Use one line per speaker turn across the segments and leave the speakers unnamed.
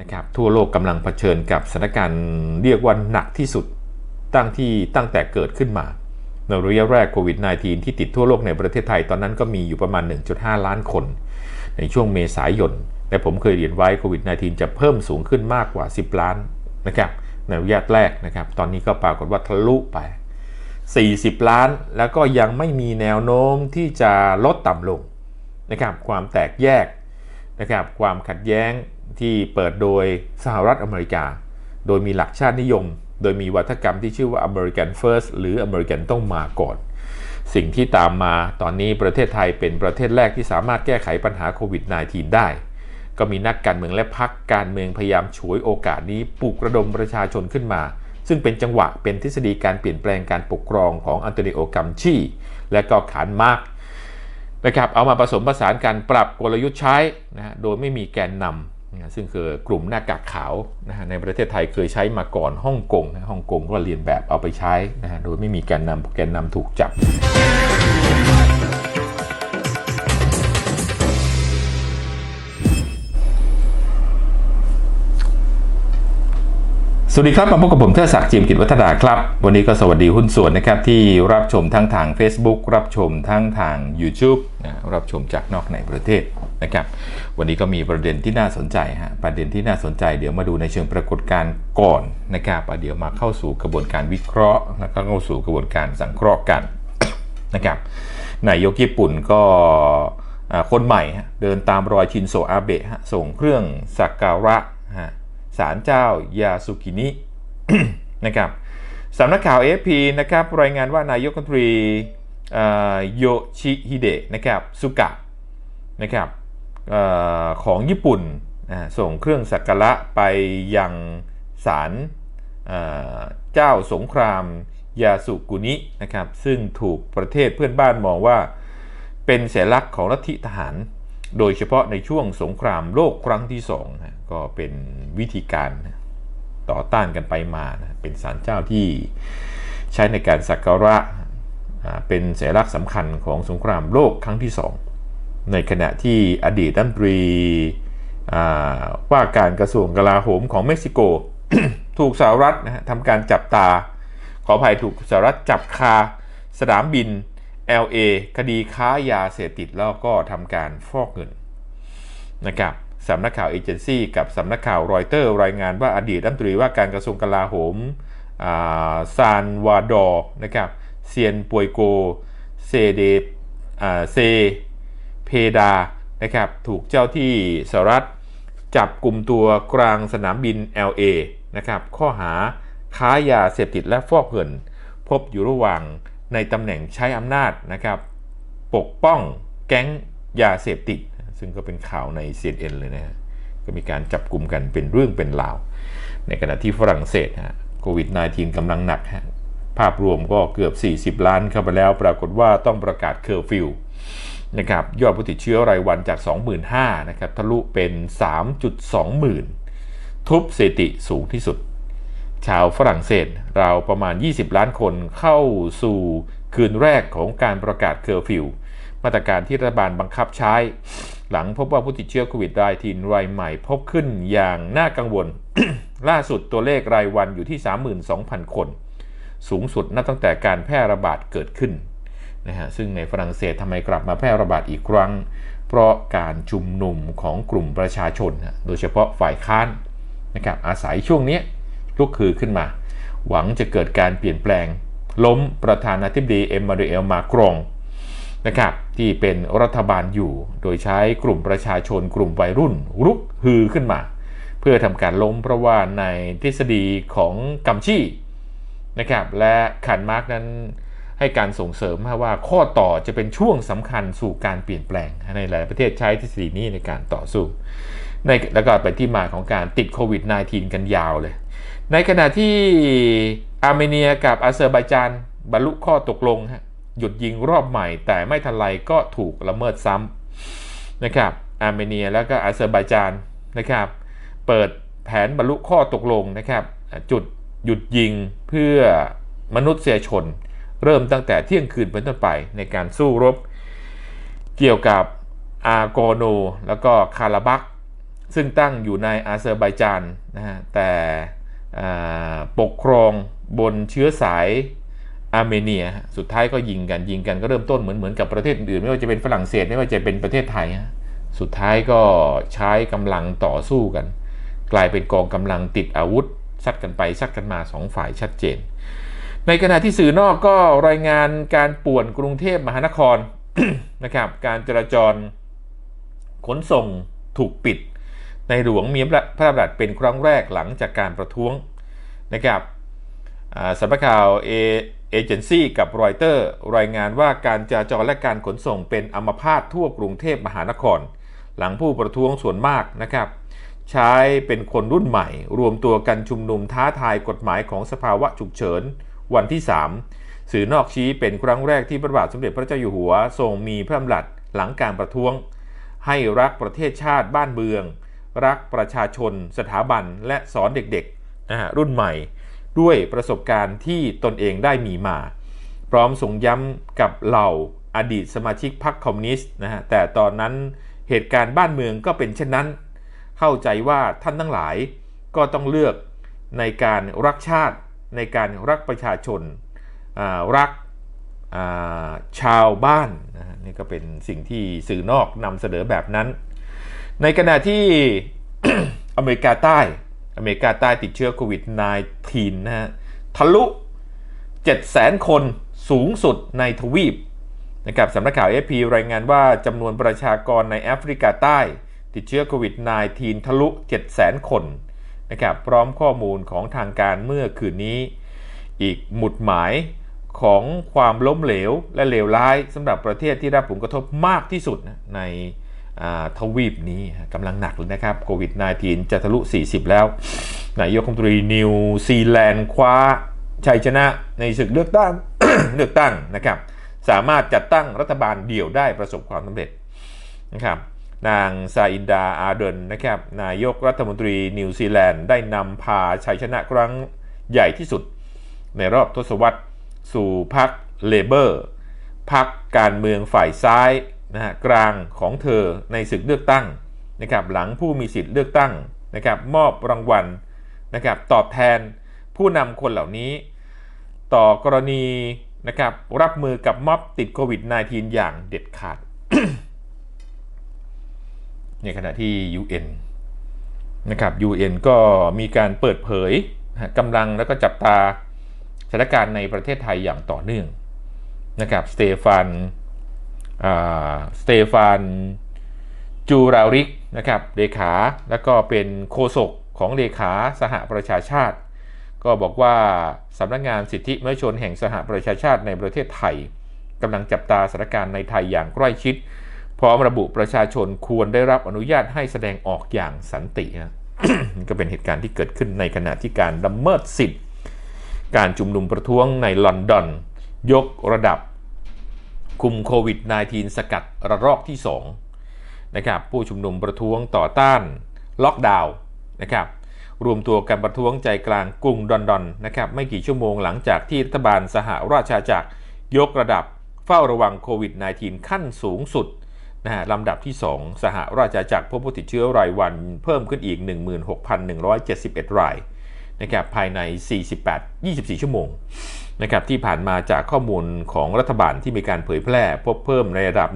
นะครับทั่วโลกกำลังเผชิญกับสถานการณ์เรียกว่าหนักที่สุดตั้งที่ตั้งแต่เกิดขึ้นมา ในระยะแรกโควิด -19 ที่ติดทั่วโลกในประเทศไทยตอนนั้นก็มีอยู่ประมาณ 1.5 ล้านคน ในช่วงเมษายนแต่ผมเคยเรียนไว้โควิด -19 จะเพิ่มสูงขึ้นมากกว่า 10 ล้านนะครับในระยะแรกนะครับ ตอนนี้ก็ปรากฏว่าทะลุไป 40 ล้านแล้วก็ยังไม่มีแนวโน้มที่จะลดต่ำลงนะครับความแตกแยกนะครับความขัดแย้ง ที่เปิดโดยสหรัฐอเมริกา โดยมีหลักชาตินิยม โดยมีวัฒกรรมที่ชื่อว่า American First หรือ American ต้องมาก่อน สิ่งที่ตามมาตอนนี้ประเทศไทยเป็นประเทศแรกที่สามารถแก้ไขปัญหาโควิด -19 ได้ ก็มีนักการเมืองและพรรคการเมืองพยายามฉวยโอกาสนี้ปลุกระดมประชาชนขึ้นมา ซึ่งเป็นจังหวะเป็นทฤษฎีการเปลี่ยนแปลงการปกครองของอันโตนิโอกัมชีและก็ขานมาร์กนะครับเอามาผสมผสานการปรับกลยุทธ์ใช้นะโดยไม่มีแกนนำ ซึ่งคือกลุ่มหน้ากากขาวนะฮะในประเทศไทยเคยใช้มาก่อนฮ่องกงนะฮ่องกงก็เรียนแบบเอาไปใช้นะฮะโดยไม่มีแกนนำแกนนำถูกจับ สวัสดีครับ มาพบกับผมเทอศักดิ์จิมกิจวัฒนาครับ วันนี้ก็สวัสดีหุ้นส่วนนะครับ ที่รับชมทั้งทาง Facebook รับชมทั้งทาง YouTube นะรับชมจากนอกในประเทศนะครับ วันนี้ก็มีประเด็นที่น่าสนใจฮะประเด็นที่น่าสนใจเดี๋ยวมาดูในเชิงปรากฏการณ์ก่อนนะครับเดี๋ยวมาเข้าสู่กระบวนการวิเคราะห์แล้วก็เข้าสู่กระบวนการสังเคราะห์กันนะครับนายกญี่ปุ่นก็คนใหม่เดินตามรอยชินโซอาเบะส่งเครื่องสักการะ ศาลเจ้ายาสุกินินะครับสำนักข่าว AFP นะครับรายงานว่านายกรัฐมนตรีโยชิฮิเดะนะครับสุกะนะครับออของญี่ปุ่นส่งเครื่องสักการะไปยังศาลเเจ้าสงครามยาสุกุนินะครับซึ่งถูกประเทศเพื่อนบ้านมองว่าเป็นสัญลักษณ์ของลัทธิทหาร โดยเฉพาะในช่วงสงครามโลกครั้งที่สองนะก็เป็นวิธีการต่อต้านกันไปมานะเป็นศาลเจ้าที่ใช้ในการสักการะเป็นสัญลักษณ์สำคัญของสงครามโลกครั้งที่สองในขณะที่อดีตรัฐมนตรีว่าการกระทรวงกลาโหมของเม็กซิโก ถูกสหรัฐนะฮะทำการจับตา ขออภัยถูกสหรัฐจับคาสนามบิน LA คดีค้ายาเสพติดแล้วก็ทำการฟอกเงินนะครับสำนักข่าวเอเจนซี่กับสำนักข่าวรอยเตอร์รายงานว่าอดีตรัฐมนตรีว่าการกระทรวงกลาโหมอ่าซานวาดอร์นะครับเซียนปวยโกเซเดอ่าเซเพดานะครับถูกเจ้าที่สหรัฐจับกลุ่มตัวกลางสนามบิน LA นะครับข้อหาค้ายาเสพติดและฟอกเงิน พบอยู่ระหว่าง ในตำแหน่งใช้อำนาจนะครับ ปกป้องแก๊งยาเสพติด ซึ่งก็เป็นข่าวใน CNN เลยนะฮะก็มีการจับกลุ่มกันเป็นเรื่องเป็นราว ในขณะที่ฝรั่งเศสฮะโควิด -19 กำลังหนักฮะภาพรวมก็เกือบ 40 ล้านเข้าไปแล้ว ปรากฏว่าต้องประกาศเคอร์ฟิวนะครับยอดผู้ติดเชื้อรายวันจาก 25,000นะครับทะลุเป็น 3.2 หมื่น ทุบสถิติสูงที่สุด ชาวฝรั่งเศสราวประมาณ 20 ล้านคนเข้าสู่คืนแรกของการประกาศเคอร์ฟิว มาตรการที่รัฐบาลบังคับใช้ หลังพบว่าผู้ติดเชื้อโควิด -19 รายใหม่พบขึ้นอย่างน่ากังวล ล่าสุดตัวเลขรายวันอยู่ที่ 32,000 คน สูงสุดนับตั้งแต่การแพร่ระบาดเกิดขึ้นนะฮะซึ่งในฝรั่งเศสทำไมกลับมาแพร่ระบาดอีกครั้ง เพราะการชุมนุมของกลุ่มประชาชน โดยเฉพาะฝ่ายค้านนะครับอาศัยช่วงนี้ ลุกคือขึ้นมา หวังจะเกิดการเปลี่ยนแปลง ล้มประธานาธิบดีเอ็มมานูเอลมาครงนะครับที่เป็นรัฐบาลอยู่โดยใช้กลุ่มประชาชนกลุ่มวัยรุ่น รุกฮือขึ้นมา เพื่อทำการล้มเพราะว่าในทฤษฎีของกัมชีนะครับและขันมาร์กนั้นให้การส่งเสริมว่าข้อต่อจะเป็นช่วงสำคัญสู่การเปลี่ยนแปลง ในหลายประเทศใช้ทฤษฎีนี้ในการต่อสู้ในแล้วก็เป็นที่มาของการติดโควิด -19 กันยาวเลย ในขณะที่อาร์เมเนียกับอาเซอร์ไบจานบรรลุข้อตกลงฮะหยุดยิงรอบใหม่ แต่ไม่ทันไรก็ถูกละเมิดซ้ำนะครับอาร์เมเนียแล้วก็อาเซอร์ไบจานนะครับ เปิดแผนบรรลุข้อตกลงนะครับ จุดหยุดยิงเพื่อมนุษยชน เริ่มตั้งแต่เที่ยงคืนเป็นต้นไปในการสู้รบ เกี่ยวกับอาโกโนแล้วก็คาราบักซึ่งตั้งอยู่ในอาเซอร์ไบจานนะฮะแต่ ปกครองบนเชื้อสายอาร์เมเนีย สุดท้ายก็ยิงกันยิงกันก็เริ่มต้นเหมือนเหมือนกับประเทศอื่น ไม่ว่าจะเป็นฝรั่งเศสไม่ว่าจะเป็นประเทศไทยฮะสุดท้ายก็ใช้กำลังต่อสู้กัน กลายเป็นกองกำลังติดอาวุธซัดกันไปซัดกันมาสองฝ่ายชัดเจน ในขณะที่สื่อนอกก็รายงานการป่วนกรุงเทพมหานครนะครับ การจราจรขนส่งถูกปิด ในหลวงมีพระราชบัญญัติเป็นครั้งแรกหลังจากการประท้วงนะครับสำนักข่าวเอเจนซี่กับรอยเตอร์รายงานว่าการจราจรและการขนส่งเป็นอัมพาตทั่วกรุงเทพมหานคร หลังผู้ประท้วงส่วนมากนะครับ ใช้เป็นคนรุ่นใหม่ รวมตัวกันชุมนุมท้าทายกฎหมายของสภาวะฉุกเฉิน วันที่ 3 สื่อนอกชี้เป็นครั้งแรกที่พระบาทสมเด็จพระเจ้าอยู่หัวทรงมีพระดำรัสหลังการประท้วง ให้รักประเทศชาติบ้านเมือง รักประชาชน สถาบัน และสอนเด็กๆนะฮะรุ่นใหม่ ด้วยประสบการณ์ที่ตนเองได้มีมา พร้อมส่งย้ำกับเหล่าอดีตสมาชิกพรรคคอมมิวนิสต์นะฮะแต่ตอนนั้นเหตุการณ์บ้านเมืองก็เป็นเช่นนั้น เข้าใจว่าท่านทั้งหลายก็ต้องเลือกในการรักชาติในการรักประชาชนารักาชาวบ้านนี่ก็เป็นสิ่งที่สื่อนอกนำเสนอแบบนั้น ในขณะที่อเมริกาใต้อเมริกาใต้ติดเชื้อโควิด -19 นะฮะทะลุ 700,000 คนสูงสุดในทวีปนะครับสำนักข่าว AP รายงานว่าจำนวนประชากรในแอฟริกาใต้ ติดเชื้อโควิด -19 ทะลุ 700,000 คนนะครับพร้อมข้อมูลของทางการเมื่อคืนนี้ อีกหมุดหมายของความล้มเหลวและเลวร้ายสำหรับประเทศที่รับผลกระทบมากที่สุดใน ทวีปนี้กำลังหนักเลยนะครับโควิด -19 จะทะลุ 40 แล้ว นายกรัฐมนตรีนิวซีแลนด์คว้าชัยชนะในศึกเลือกตั้งเลือกตั้งนะครับ สามารถจัดตั้งรัฐบาลเดี่ยวได้ประสบความสำเร็จนะครับนางซาอินดาอาเดนนะครับนายกรัฐมนตรีนิวซีแลนด์ได้นำพาชัยชนะครั้งใหญ่ที่สุด ในรอบทศวรรษสู่พรรคเลเบอร์พรรคการเมืองฝ่ายซ้าย นะฮะกลางของเธอในศึกเลือกตั้งนะครับหลังผู้มีสิทธิ์เลือกตั้งนะครับมอบรางวัลนะครับตอบแทนผู้นำคนเหล่านี้ ต่อกรณีนะครับรับมือกับม็อบติดโควิด -19 อย่างเด็ดขาด ในขณะที่ UN นะครับ UN ก็มีการเปิดเผยกำลังแล้วก็จับตาสถานการณ์ในประเทศไทยอย่างต่อเนื่องนะครับสเตฟาน สเตฟานจูราริกนะครับเลขาแล้วก็เป็นโฆษกของเลขาสหประชาชาติ ก็บอกว่าสำนักงานสิทธิมนุษยชนแห่งสหประชาชาติในประเทศไทยกำลังจับตาสถานการณ์ในไทยอย่างใกล้ชิด พร้อมระบุประชาชนควรได้รับอนุญาตให้แสดงออกอย่างสันตินะก็เป็นเหตุการณ์ที่เกิดขึ้นในขณะที่การดำเมิดสิทธิ์การชุมนุมประท้วงในลอนดอน ยกระดับ คุมโควิด -19 สกัดระลอกที่2นะครับผู้ชุมนุมประท้วงต่อต้านล็อกดาวน์นะครับรวมตัวกันประท้วงใจกลางกรุงลอนดอนนะครับไม่กี่ชั่วโมงหลังจากที่รัฐบาลสหราชอาณาจักรยกระดับเฝ้าระวังโควิด -19 ขั้นสูงสุดนะฮะลำดับที่ 2 สหราชอาณาจักรพบผู้ติดเชื้อรายวันเพิ่มขึ้นอีก 16,171 รายนะครับภายใน 48 24 ชั่วโมง นะครับที่ผ่านมาจากข้อมูลของรัฐบาลที่มีการเผยแพร่ พบเพิ่มในระดับ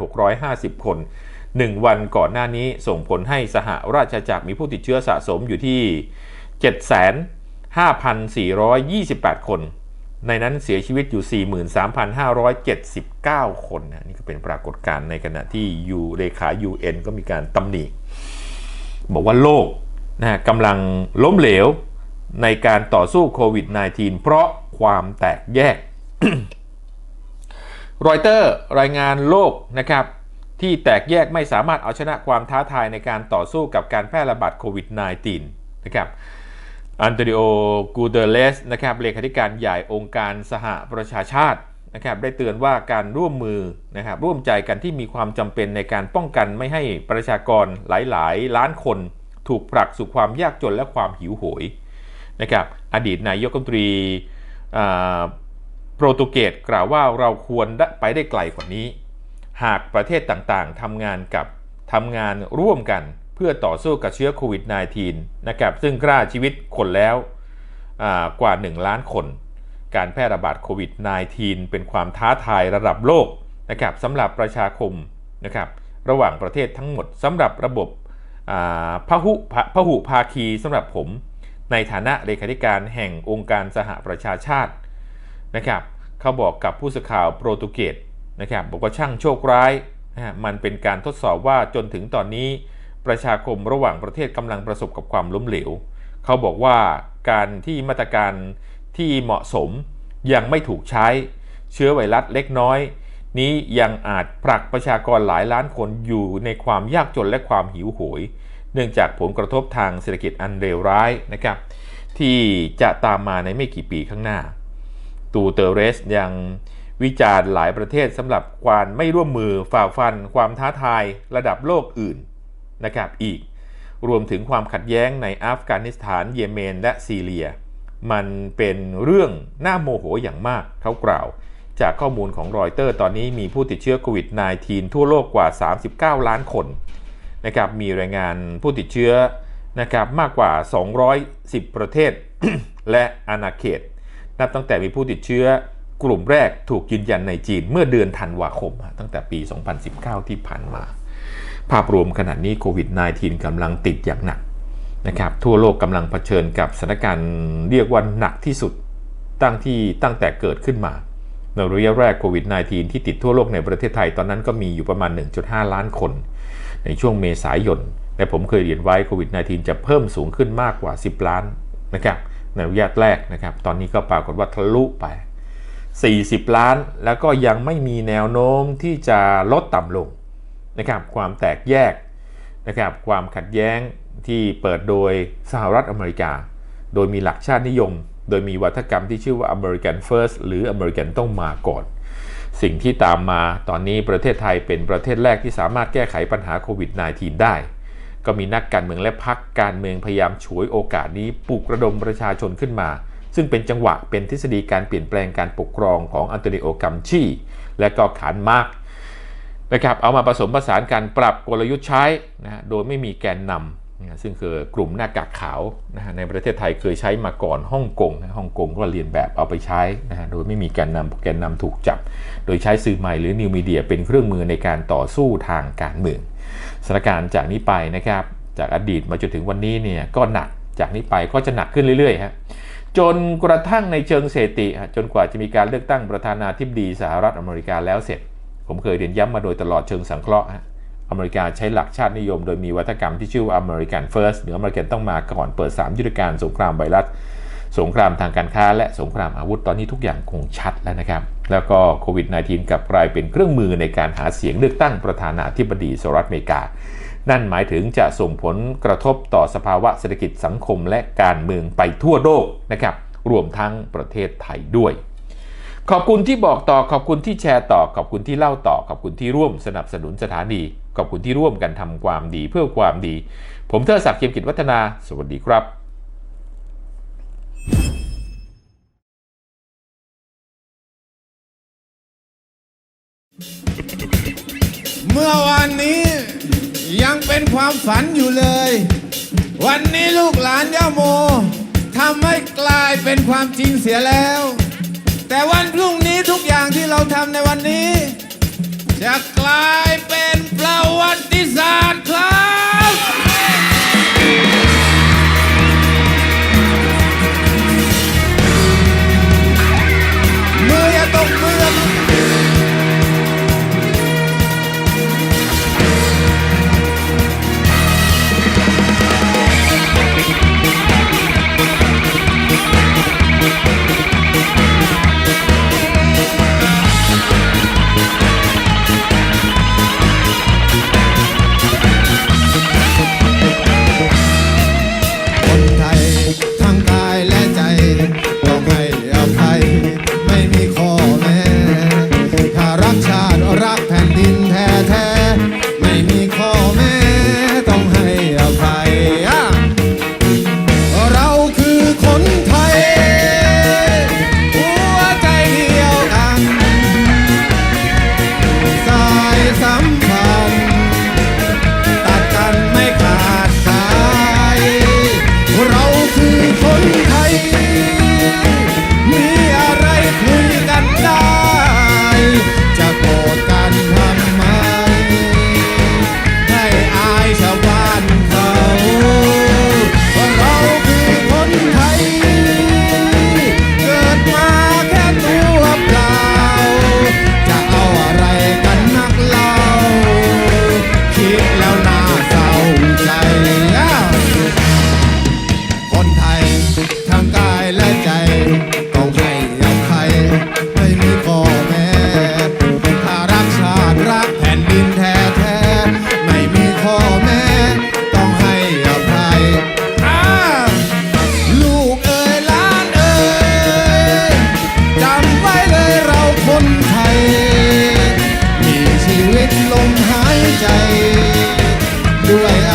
15,650 คน 1 วันก่อนหน้านี้ส่งผลให้สหราชอาณาจักรมีผู้ติดเชื้อสะสมอยู่ที่ 7,5,428 คน ในนั้นเสียชีวิตอยู่ 43,579 คนนะนี่ก็เป็นปรากฏการณ์ในขณะที่ยูเลขา UN ก็มีการตำหนิบอกว่าโลกนะฮะกำลังล้มเหลว ในการต่อสู้โควิด -19 เพราะความแตกแยก รอยเตอร์รายงานโลกนะครับที่แตกแยกไม่สามารถเอาชนะความท้าทายในการต่อสู้กับการแพร่ระบาดโควิด -19 นะครับอันโตนิโอ กูเดเลสนะครับเลขาธิการใหญ่องค์การสหประชาชาตินะครับได้เตือนว่าการร่วมมือนะครับร่วมใจกันที่มีความจำเป็นในการป้องกันไม่ให้ประชากรหลายๆ ล้านคน ถูกผลักสู่ความยากจนและความหิวโหย นะครับอดีตนายกรัฐมนตรีโปรตุเกสกล่าวว่าเราควรไปได้ไกลกว่านี้ หากประเทศต่างๆทำงานกับทำงานร่วมกันเพื่อต่อสู้กับเชื้อโควิด -19 นะครับซึ่งฆ่าชีวิตคนแล้วอ่ากว่า 1 ล้านคน การแพร่ระบาดโควิด -19 เป็นความท้าทายระดับโลกนะครับสำหรับประชาคมนะครับระหว่างประเทศทั้งหมดสำหรับระบบพหุพพหุภาคีสำหรับผม ในฐานะเลขาธิการแห่งองค์การสหประชาชาตินะครับเขาบอกกับผู้สื่อข่าวโปรตุเกสนะครับบอกว่าช่างโชคร้ายนะมันเป็นการทดสอบว่าจนถึงตอนนี้ประชาคมระหว่างประเทศกำลังประสบกับความล้มเหลว เขาบอกว่าการที่มาตรการที่เหมาะสมยังไม่ถูกใช้ เชื้อไวรัสเล็กน้อย นี้ยังอาจผลักประชากรหลายล้านคนอยู่ในความยากจนและความหิวโหย เนื่องจากผลกระทบทางเศรษฐกิจอันเลวร้ายนะครับที่จะตามมาในไม่กี่ปีข้างหน้า ตูเตอร์เรสยังวิจารณ์หลายประเทศสำหรับความไม่ร่วมมือฝ่าฟัน ความท้าทายระดับโลกอื่นนะครับอีก รวมถึงความขัดแย้งในอัฟกานิสถานเยเมน และซีเรีย มันเป็นเรื่องน่าโมโหอย่างมากเขากล่าว จากข้อมูลของรอยเตอร์ตอนนี้มีผู้ติดเชื้อโควิด -19 ทั่วโลกกว่า 39 ล้านคน นะครับมีรายงานผู้ติดเชื้อนะครับมากกว่า 210 ประเทศ และอาณาเขต นับตั้งแต่มีผู้ติดเชื้อกลุ่มแรกถูกยืนยันในจีนเมื่อเดือนธันวาคม ตั้งแต่ปี 2019 ที่ผ่านมา ภาพรวมขณะนี้โควิด -19 กำลังติดอย่างหนักนะครับทั่วโลกกำลังเผชิญกับสถานการณ์เรียกว่าหนักที่สุดตั้งที่ตั้งแต่เกิดขึ้นมาในระยะแรกโควิด -19 ที่ติดทั่วโลกในประเทศไทยตอนนั้นก็มีอยู่ประมาณ 1.5 ล้านคน ในช่วงเมษายนและผมเคยเรียนไว้โควิด -19 จะเพิ่มสูงขึ้นมากกว่า 10 ล้านนะครับในระยะแรกนะครับ ตอนนี้ก็ปรากฏว่าทะลุไป 40 ล้านแล้วก็ยังไม่มีแนวโน้มที่จะลดต่ำลงนะครับความแตกแยกนะครับความขัดแย้งที่เปิดโดยสหรัฐอเมริกา โดยมีหลักชาตินิยม โดยมีวัฒกรรมที่ชื่อว่า American First หรือ American ต้องมาก่อน สิ่งที่ตามมาตอนนี้ประเทศไทยเป็นประเทศแรกที่สามารถแก้ไขปัญหาโควิด -19 ได้ ก็มีนักการเมืองและพรรคการเมืองพยายามฉวยโอกาสนี้ปลุกระดมประชาชนขึ้นมา ซึ่งเป็นจังหวะเป็นทฤษฎีการเปลี่ยนแปลงการปกครองของอันโตนิโอกัมชีและก็ขานมาร์กนะครับเอามาผสมผสานการปรับกลยุทธ์ใช้นะโดยไม่มีแกนนำ ซึ่งคือกลุ่มหน้ากากขาวนะฮะในประเทศไทยเคยใช้มาก่อนฮ่องกงฮ่องกงก็เรียนแบบเอาไปใช้นะฮะโดยไม่มีแกนนำแกนนำถูกจับ โดยใช้สื่อใหม่หรือนิวมีเดียเป็นเครื่องมือในการต่อสู้ทางการเมืองสถานการณ์จากนี้ไปนะครับ จากอดีตมาจนถึงวันนี้เนี่ยก็หนักจากนี้ไปก็จะหนักขึ้นเรื่อยๆฮะจนกระทั่งในเชิงเศรษฐกิจฮะจนกว่าจะมีการเลือกตั้งประธานาธิบดีสหรัฐอเมริกาแล้วเสร็จ ผมเคยเรียนย้ำมาโดยตลอดเชิงสังเคราะห์ฮะ อเมริกาใช้หลักชาตินิยม โดยมีวัฒกรรมที่ชื่อว่า American First หรือ American ต้องมาก่อนเปิด 3 ยุทธการสงครามไวรัส สงครามทางการค้า และสงครามอาวุธตอนนี้ทุกอย่างคงชัดแล้วนะครับ แล้วก็โควิด -19 กลับกลายเป็นเครื่องมือในการหาเสียงเลือกตั้งประธานาธิบดีสหรัฐอเมริกา นั่นหมายถึงจะส่งผลกระทบต่อสภาวะเศรษฐกิจสังคมและการเมืองไปทั่วโลกนะครับรวมทั้งประเทศไทยด้วยขอบคุณที่บอกต่อ ขอบคุณที่แชร์ต่อ ขอบคุณที่เล่าต่อ ขอบคุณที่ร่วมสนับสนุนสถานี ขอบคุณที่ร่วมกันทำความดีเพื่อความดี ผมเทอศักดิ์เกียมกิจวัฒนา สวัสดีครับ
เมื่อวันนี้ยังเป็นความฝันอยู่เลย วันนี้ลูกหลานย่าโมทำให้กลายเป็นความจริงเสียแล้ว แต่วันพรุ่งนี้ทุกอย่างที่เราทำในวันนี้ จะกลายเป็นประวัติศาสตร์ครับ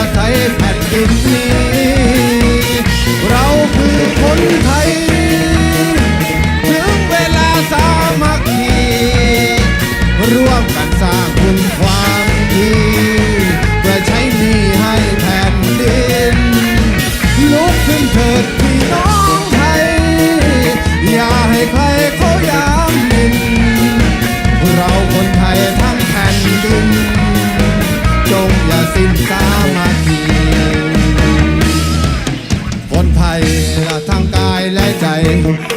ataye
patte
ni แ